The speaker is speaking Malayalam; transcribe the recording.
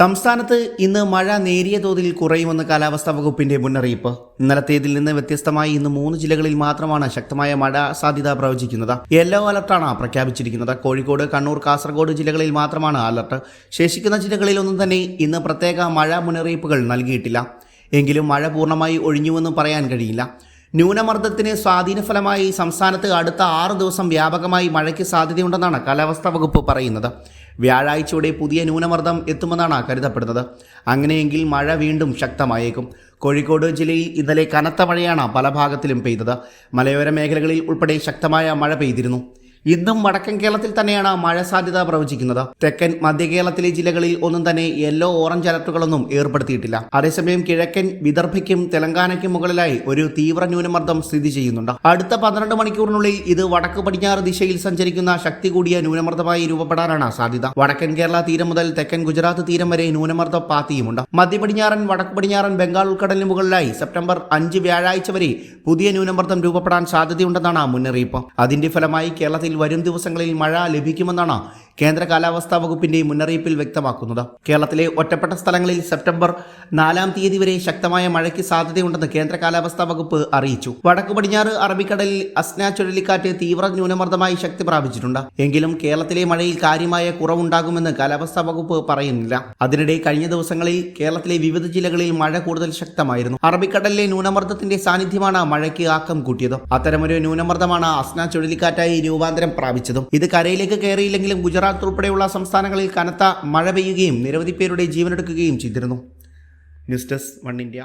സംസ്ഥാനത്ത് ഇന്ന് മഴ നേരിയ തോതിൽ കുറയുമെന്ന് കാലാവസ്ഥാ വകുപ്പിന്റെ മുന്നറിയിപ്പ്. ഇന്നലത്തേതിൽ നിന്ന് വ്യത്യസ്തമായി ഇന്ന് മൂന്ന് ജില്ലകളിൽ മാത്രമാണ് ശക്തമായ മഴ സാധ്യത പ്രവചിക്കുന്നത്. യെല്ലോ അലർട്ടാണ് പ്രഖ്യാപിച്ചിരിക്കുന്നത്. കോഴിക്കോട് കണ്ണൂർ കാസർഗോഡ് ജില്ലകളിൽ മാത്രമാണ് അലർട്ട്. ശേഷിക്കുന്ന ജില്ലകളിൽ ഒന്നും തന്നെ ഇന്ന് പ്രത്യേക മഴ മുന്നറിയിപ്പുകൾ നൽകിയിട്ടില്ല. എങ്കിലും മഴ പൂർണമായി ഒഴിഞ്ഞുവെന്ന് പറയാൻ കഴിയില്ല. ന്യൂനമർദ്ദത്തിന് സ്വാധീനഫലമായി സംസ്ഥാനത്ത് അടുത്ത ആറ് ദിവസം വ്യാപകമായി മഴയ്ക്ക് സാധ്യതയുണ്ടെന്നാണ് കാലാവസ്ഥാ വകുപ്പ് പറയുന്നത്. വ്യാഴാഴ്ചയോടെ പുതിയ ന്യൂനമർദ്ദം എത്തുമെന്നാണ് കരുതപ്പെടുന്നത്. അങ്ങനെയെങ്കിൽ മഴ വീണ്ടും ശക്തമായേക്കും. കോഴിക്കോട് ജില്ലയിൽ ഇന്നലെ കനത്ത മഴയാണ് പല ഭാഗത്തിലും പെയ്തത്. മലയോര മേഖലകളിൽ ഉൾപ്പെടെ ശക്തമായ മഴ പെയ്തിരുന്നു. ഇന്നും വടക്കൻ കേരളത്തിൽ തന്നെയാണ് മഴ സാധ്യത പ്രവചിക്കുന്നത്. തെക്കൻ മധ്യ കേരളത്തിലെ ജില്ലകളിൽ ഒന്നും തന്നെ യെല്ലോ ഓറഞ്ച് അലർട്ടുകളൊന്നും ഏർപ്പെടുത്തിയിട്ടില്ല. അതേസമയം കിഴക്കൻ വിദർഭയ്ക്കും തെലങ്കാനയ്ക്കും മുകളിലായി ഒരു തീവ്ര ന്യൂനമർദ്ദം സ്ഥിതി ചെയ്യുന്നുണ്ട്. അടുത്ത പന്ത്രണ്ട് മണിക്കൂറിനുള്ളിൽ ഇത് വടക്ക് പടിഞ്ഞാറ് ദിശയിൽ സഞ്ചരിക്കുന്ന ശക്തി കൂടിയ ന്യൂനമർദ്ദമായി രൂപപ്പെടാനാണ് സാധ്യത. വടക്കൻ കേരള തീരം മുതൽ തെക്കൻ ഗുജറാത്ത് തീരം വരെ ന്യൂനമർദ്ദ പാത്തിയുമുണ്ട് മധ്യ പടിഞ്ഞാറൻ വടക്ക് പടിഞ്ഞാറൻ ബംഗാൾ ഉൾക്കടലിന് മുകളിലായി സെപ്റ്റംബർ അഞ്ച് വ്യാഴാഴ്ച വരെ പുതിയ ന്യൂനമർദ്ദം രൂപപ്പെടാൻ സാധ്യതയുണ്ടെന്നാണ് മുന്നറിയിപ്പ്. അതിന്റെ ഫലമായി കേരളത്തിൽ വരും ദിവസങ്ങളിൽ മഴ ലഭിക്കുമെന്നാണ് കേന്ദ്ര കാലാവസ്ഥാ വകുപ്പിന്റെ മുന്നറിയിപ്പിൽ വ്യക്തമാക്കുന്നത്. കേരളത്തിലെ ഒറ്റപ്പെട്ട സ്ഥലങ്ങളിൽ സെപ്റ്റംബർ നാലാം തീയതി വരെ ശക്തമായ മഴയ്ക്ക് സാധ്യതയുണ്ടെന്ന് കേന്ദ്ര കാലാവസ്ഥാ വകുപ്പ് അറിയിച്ചു. വടക്കു പടിഞ്ഞാറ് അറബിക്കടലിൽ അസ്ന ചുഴലിക്കാറ്റ് തീവ്ര ന്യൂനമർദ്ദമായി ശക്തി പ്രാപിച്ചിട്ടുണ്ട്. എങ്കിലും കേരളത്തിലെ മഴയിൽ കാര്യമായ കുറവുണ്ടാകുമെന്ന് കാലാവസ്ഥാ വകുപ്പ് പറയുന്നില്ല. അതിനിടെ കഴിഞ്ഞ ദിവസങ്ങളിൽ കേരളത്തിലെ വിവിധ ജില്ലകളിൽ മഴ കൂടുതൽ ശക്തമായിരുന്നു. അറബിക്കടലിലെ ന്യൂനമർദ്ദത്തിന്റെ സാന്നിധ്യമാണ് മഴയ്ക്ക് ആക്കം കൂട്ടിയത്. അത്തരമൊരു ന്യൂനമർദ്ദമാണ് അസ്ന ചുഴലിക്കാറ്റായി രൂപാന്തരം പ്രാപിച്ചതും. ഇത് കരയിലേക്ക് കയറിയില്ലെങ്കിലും ഗുജറാത്ത് ഉൾപ്പെടെയുള്ള സംസ്ഥാനങ്ങളിൽ കനത്ത മഴ പെയ്യുകയും നിരവധി പേരുടെ ജീവനെടുക്കുകയും ചെയ്തിരുന്നു. News desk one India.